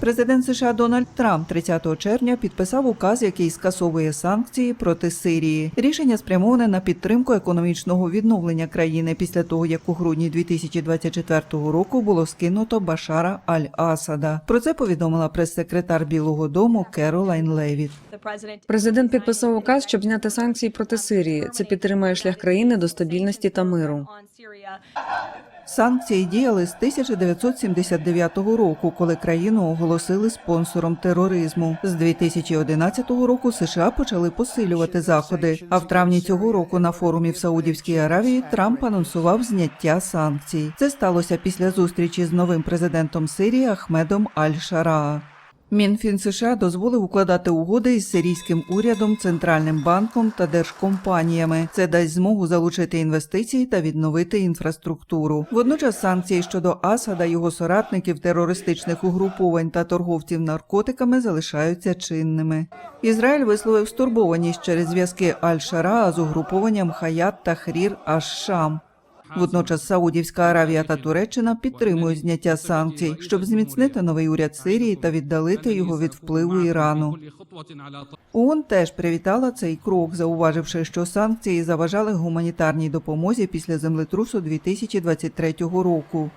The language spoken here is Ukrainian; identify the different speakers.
Speaker 1: Президент США Дональд Трамп 30 червня підписав указ, який скасовує санкції проти Сирії. Рішення спрямоване на підтримку економічного відновлення країни після того, як у грудні 2024 року було скинуто Башара Аль-Асада. Про це повідомила прес-секретар Білого Дому Керолайн Левіт.
Speaker 2: Президент підписав указ, щоб зняти санкції проти Сирії. Це підтримує шлях країни до стабільності та миру.
Speaker 1: Санкції діяли з 1979 року, коли країну оголосили спонсором тероризму. З 2011 року США почали посилювати заходи. А в травні цього року на форумі в Саудівській Аравії Трамп анонсував зняття санкцій. Це сталося після зустрічі з новим президентом Сирії Ахмедом Аль-Шараа. Мінфін США дозволив укладати угоди із сирійським урядом, центральним банком та держкомпаніями. Це дасть змогу залучити інвестиції та відновити інфраструктуру. Водночас санкції щодо Асада, його соратників, терористичних угруповань та торговців наркотиками залишаються чинними. Ізраїль висловив стурбованість через зв'язки Аль-Шараа з угрупованням Хаят та Хрір Аш-Шам. Водночас Саудівська Аравія та Туреччина підтримують зняття санкцій, щоб зміцнити новий уряд Сирії та віддалити його від впливу Ірану. ООН теж привітала цей крок, зауваживши, що санкції заважали гуманітарній допомозі після землетрусу 2023 року.